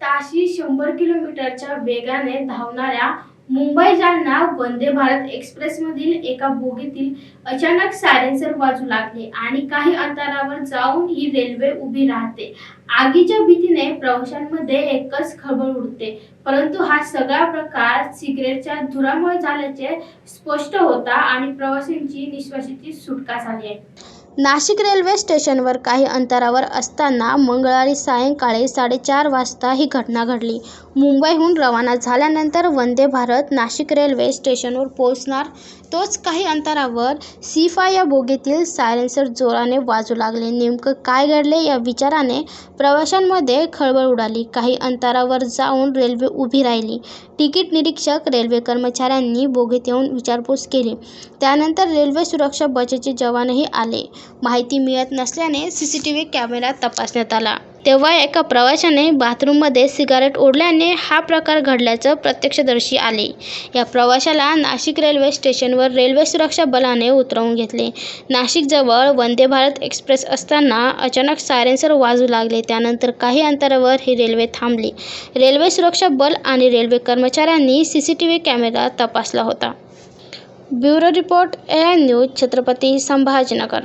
ताशी शंभर किलोमीटरच्या वेगाने धावणाऱ्या मुंबई जालना वंदे भारत एक्सप्रेसमधील एका बोगीतील अचानक सायलेन्सर वाजू लागले आणि काही अंतरावर जाऊन ही रेल्वे उभी राहते. आगीच्या भीतीने प्रवाशांमध्ये एकच खळबळ उडते. परंतु हा सगळा प्रकार सिगरेटच्या धुरामुळे झाल्याचे स्पष्ट होता आणि प्रवाशांची निश्वासाची सुटका झाली आहे. नाशिक रेल्वे स्टेशनवर काही अंतरावर असताना मंगळवारी सायंकाळी साडेचार वाजता ही घटना घडली. मुंबईहून रवाना झाल्यानंतर वंदे भारत नाशिक रेल्वे स्टेशनवर पोहोचणार. तोच काही अंतरावर सिफाय या बोगीतील सायलेन्सर जोराने वाजू लागले. नेमकं काय घडले या विचाराने प्रवाशांमध्ये खळबळ उडाली. काही अंतरावर जाऊन रेल्वे उभी राहिली. तिकीट निरीक्षक रेल्वे कर्मचाऱ्यांनी बोगीत येऊन विचारपूस केली. त्यानंतर रेल्वे सुरक्षा बचाचे जवानही आले. माहिती मिळत नसल्याने C C T V camera तपासण्यात आला. तेव्हा एका प्रवाशाने बाथरूममध्ये सिगारेट ओढल्याने हा प्रकार घडल्याचं प्रत्यक्षदर्शी आले. या प्रवाशाला नाशिक रेल्वे स्टेशनवर रेल्वे सुरक्षा बलाने उतरवून घेतले. नाशिकजवळ वंदे भारत एक्सप्रेस असताना अचानक सायरेन्सर वाजू लागले. त्यानंतर काही अंतरावर ही रेल्वे थांबली. रेल्वे सुरक्षा बल आणि रेल्वे कर्मचाऱ्यांनी C C T V camera तपासला होता. Bureau report A I news Chhatrapati Sambhajinagar.